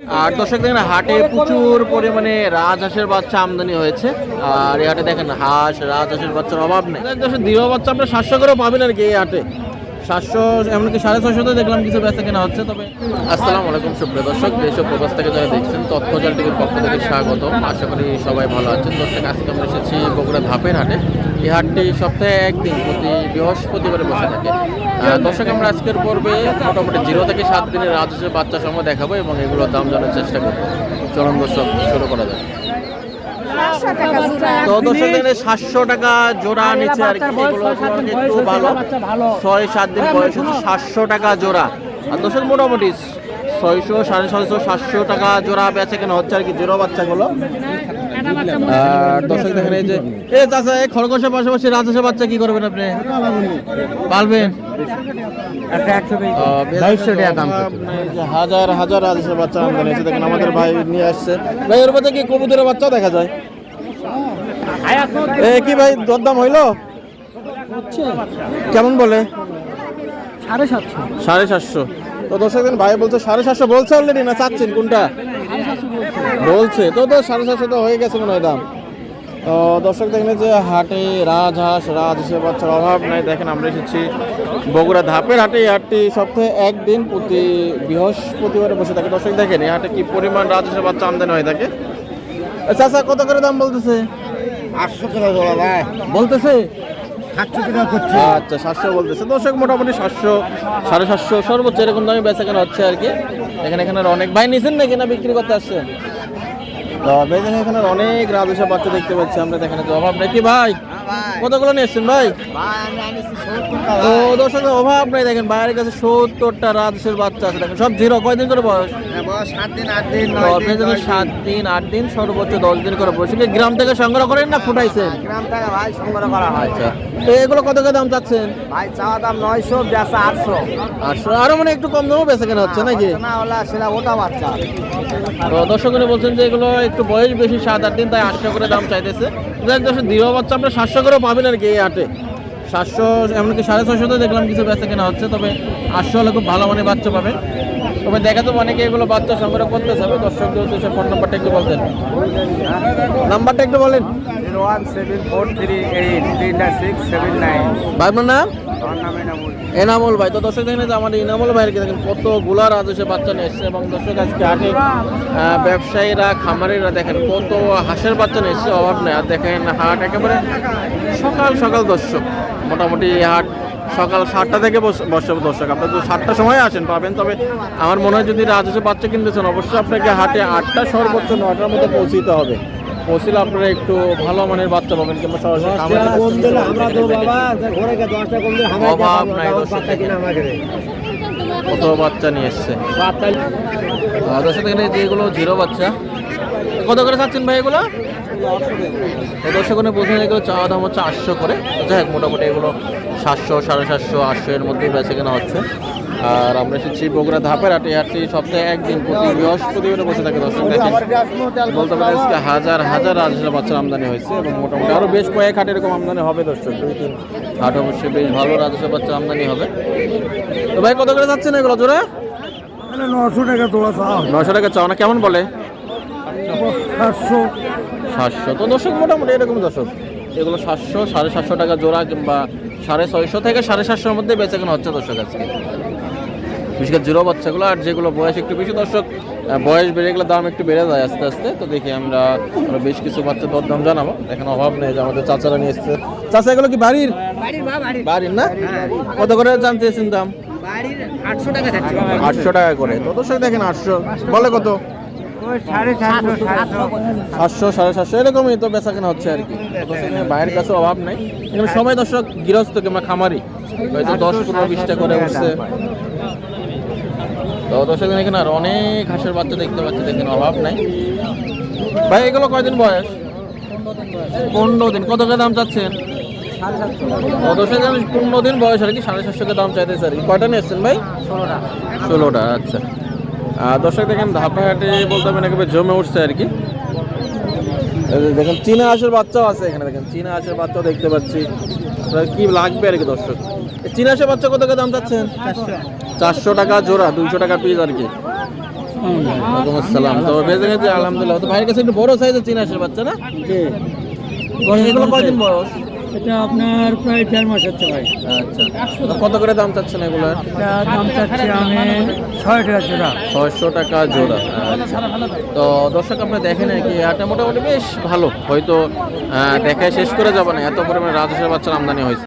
আর দর্শক দেখেন, হাটে প্রচুর পরিমাণে রাজহাঁসের বাচ্চা আমদানি হয়েছে। আর এই হাটে দেখেন, হাঁস, রাজহাঁসের বাচ্চার অভাব নেই। দর্শক দৃঢ় বাচ্চা আপনার সাতশো করেও পাবেন আর কি এই হাটে। সাতশো, এমনকি সাড়ে ছশোতে দেখলাম কিছু বেচা কেনা হচ্ছে, তবে আসসালামু আলাইকুম, সুপ্রিয় দর্শক, দেশ ও প্রবাস থেকে যারা দেখছেন তথ্যজাল টিভির পক্ষ থেকে স্বাগত আশা করি সবাই ভালো আছেন। দর্শক, আজকে আমরা এসেছি বগুড়া ধাপের হাটে। এই হাটটি সপ্তাহে একদিন, প্রতি বৃহস্পতিবারে বসে থাকে। দর্শক, আমরা আজকের পর্বে মোটামুটি জিরো থেকে সাত দিনের রাজস্বের বাচ্চা সময় দেখাবো এবং এগুলোর দাম জানার চেষ্টা করব। চলন দর্শক, শুরু করা যায় তো দর্শক এখানে সাতশো টাকা জোড়া নিচে আর কি। এগুলো একটু ভালো। ছয় সাত দিন বয়স হচ্ছে সাতশো টাকা জোড়া। আর দর্শক মোটামুটি ছয়শো সাড়ে ছয়শো সাতশো টাকা জোড়া বেচে কেন হচ্ছে আর কি জোড়া বাচ্চাগুলো। আর দর্শক দেখেন এই যে এ চাষা এই খরগোশের পাশাপাশি রাজহাঁসের বাচ্চা কি করবেন আপনি? পালবেন? হাজার হাজার রাজহাঁসের বাচ্চা আমদানি দেখেন আমাদের ভাই নিয়ে আসছে। ভাই ওর মধ্যে কি কবুতরের বাচ্চা দেখা যায়? এ কি ভাই দরদাম হইল? কেমন বলে? সাড়ে সাতশো। সাড়ে সাতশো। তো দর্শক ভাই বলছে সাড়ে সাতশো বলছে অলরেডি না চাচ্ছেন কোনটা? বলছে। তো তো সাড়ে সাতশো তো হয়ে গেছে মনে হয় দাম। তো দর্শক দেখেন যে হাটে রাজহাঁস রাজহাঁসের বাচ্চার অভাব নাই। দেখেন আমরা এসেছি বগুড়া ধাপের হাটে। এই হাটটি সপ্তাহে একদিন প্রতি বৃহস্পতিবারে বসে থাকে। দর্শক দেখেন এই হাটে কি পরিমাণ রাজহাঁসের বাচ্চা আমদানি হয়ে থাকে। আচ্ছা কত করে দাম বলতেছে? আটশো টাকা জোড়া ভাই বলতেছে? সাতশো টাকা করছে। আচ্ছা সাতশো বলতেছে। দর্শক মোটামুটি সাতশো সাড়ে সাতশো সর্বোচ্চ এরকম দামে বেচা কেনা হচ্ছে আর কি। এখানে এখানে অনেক ভাই নিছেন নাকি না বিক্রি করতে আসছেন? তবে এখানে অনেক রাজস্ব বাচ্চা দেখতে পাচ্ছি আমরা। দেখেন জবাব অভাব নাকি ভাই? কতগুলো নিয়ে এসছেন ভাই? তো দর্শক অভাব নাই দেখেন বাইরের কাছে সত্তরটা রাজস্বের বাচ্চা আছে দেখেন সব জিরো। কয়দিন করে বয়স? সাত দিন আট দিন সাত দিন। আট দিন সর্বোচ্চ দশ দিন করে বয়স। গ্রাম থেকে সংগ্রহ করেন না ফুটাইছেন? গ্রাম থেকে ভাই সংগ্রহ করা হয়। আচ্ছা। তো এগুলো কত করে দাম চাচ্ছেন? ভাই চাওয়া দাম নয়শো বেচা আটশো। আটশো। আরও মানে একটু কম দামও বেচা কেনা হচ্ছে নাকি? না হলে সেটা ওটা বাচ্চা। তো দর্শকরা বলছেন যে এগুলো একটু বয়স বেশি সাত আট দিন তাই আটশো করে দাম চাইতেছে। যাক দর্শক দৃঢ় বাচ্চা আপনার সাতশো করেও পাবেন আর কি এই হাটে। সাতশো এমনকি সাড়ে ছশোতে দেখলাম কিছু বেচা কেনা হচ্ছে তবে আটশো হলে খুব ভালো মানে বাচ্চা পাবেন। তবে দেখা তো অনেকে এগুলো বাচ্চা সংগ্রহ করতে যাবে। দর্শকদের উদ্দেশ্যে ফোন নাম্বারটা একটু বলতেন। নাম্বারটা একটু বলেন। Zero one seven four three eight তিনটা সিক্স সেভেন নাইন। ভাই আপনার নাম এনামুল। এনামুল ভাই। তো দর্শক দেখেন যে আমাদের এনামুল ভাইয়ের দেখেন কতগুলা রাজস্ব বাচ্চা নিয়ে এসছে এবং দর্শক আজকে হাটে ব্যবসায়ীরা খামারিরা দেখেন কত হাঁসের বাচ্চা নিয়ে এসছে অভাব নেই। আর দেখেন হাট একেবারে সকাল সকাল দর্শক। মোটামুটি হাট সকাল সাতটা থেকে বস- দর্শক আপনার যদি সাতটার সময় আসেন পাবেন। তবে আমার মনে হয় যদি রাজস্ব বাচ্চা কিনতেছেন অবশ্যই আপনাকে হাটে আটটা সর্বোচ্চ নটার মধ্যে পৌঁছিতে হবে। পৌঁছলে আপনারা একটু ভালো মানের বাচ্চা পাবেন কিংবা সরাসরি অভাব নাই কত বাচ্চা নিয়ে এসছে। দর্শক এখানে যেগুলো জিরো বাচ্চা। কত করে খাচ্ছেন ভাই এগুলো? দর্শক বোঝা যায় এগুলো চাওয়া দাম হচ্ছে আটশো করে। যাই হোক মোটামুটি এগুলো সাতশো সাড়ে সাতশো আটশো এর মধ্যেই বেঁচে কেনা হচ্ছে। আর আমরা এসেছি বগুড়া ধাপের হাটে। হাটটি সপ্তাহে একদিন প্রতি বৃহস্পতিবারে বসে থাকে দর্শক। দেখেন বলতে পারি আজকে হাজার হাজার রাজহাঁসের বাচ্চার আমদানি হয়েছে এবং মোটামুটি আরও বেশ কয়েক হাট এরকম আমদানি হবে দর্শক। দুই তিন হাট অবশ্যই বেশ ভালো রাজহাঁসের বাচ্চার আমদানি হবে। তো ভাই কত করে যাচ্ছেন এগুলো জোরে নশো টাকা তোলা চাও নশো টাকা চাও না কেমন বলে? সাতশো। সাতশো। তো দর্শক মোটামুটি এরকম দর্শক। এগুলো সাতশো সাড়ে সাতশো টাকা জোড়া কিংবা সাড়ে ছয়শো থেকে সাড়ে সাতশোর মধ্যে বেচে কেনা হচ্ছে দর্শক আজকে। বিশেষ করে জিরো বাচ্চাগুলো আর যেগুলো বয়স একটু বেশি দর্শক বয়স বেড়ে গেলে দাম একটু বেড়ে যায় আস্তে আস্তে। তো দেখি আমরা বেশ কিছু বাচ্চা দর দাম জানাব। এখানে অভাব নেই যে আমাদের চাচারা নিয়ে এসছে। চাচা এগুলো কি বাড়ির? বাড়ির না? কত করে জানতে জানতেছেন দাম? আটশো টাকা করে। তো দর্শক দেখেন আটশো। বলে কত? সাতশো সাড়ে সাতশো এরকমই তো বেচা কেনা হচ্ছে আর কি। বাইরের কাছে অভাব নাই। এখানে সময় দর্শক গৃহস্থ কিংবা খামারি। হয়তো দশ পনেরো বিশটা করে উঠছে। তো দর্শক এখানে আর অনেক হাঁসের বাচ্চা দেখতে পাচ্ছি দেখেন অভাব নাই। ভাই এগুলো কয়দিন বয়স? পনেরো দিন। কত করে দাম চাচ্ছেন? পনেরো দিন বয়স আর কি সাড়ে সাতশো টাকা দাম চাইতেছে আর কি। কয়টা নিয়ে এসছেন ভাই? ষোলোটা। ষোলোটা আচ্ছা। দর্শক দেখেন ধাপাঘাটে বলতে হবে একেবারে জমে উঠছে আর কি। দেখেন চীনা হাঁসের বাচ্চাও আছে এখানে দেখেন চীনা হাঁসের বাচ্চাও দেখতে পাচ্ছি। কি লাগবে আর কি দর্শক? চীনা হাঁসের বাচ্চা কত দাম চাচ্ছেন? চারশো টাকা জোড়া দুইশো টাকা পিস আর কি। ওয়ালাইকুম আসসালাম। তো বেঁচে গেছে আলহামদুলিল্লাহ। তো ভাইয়ের কাছে একটু বড় সাইজের চীন হাঁসের বাচ্চা না? এগুলো কয়দিন বয়স? এটা আপনার প্রায় দেড় মাস হচ্ছে ভাই আচ্ছা কত করে দাম চাচ্ছেন এগুলো? এটা দাম চাচ্ছি আমি ছয় টাকা জোড়া। ছয়শো টাকা জোড়া। আচ্ছা। তো দর্শক আপনারা দেখেন আর কি এটা মোটামুটি বেশ ভালো। হয়তো দেখায় শেষ করে যাবে না এত পরিমাণে রাজহাঁসের বাচ্চার আমদানি হয়েছে।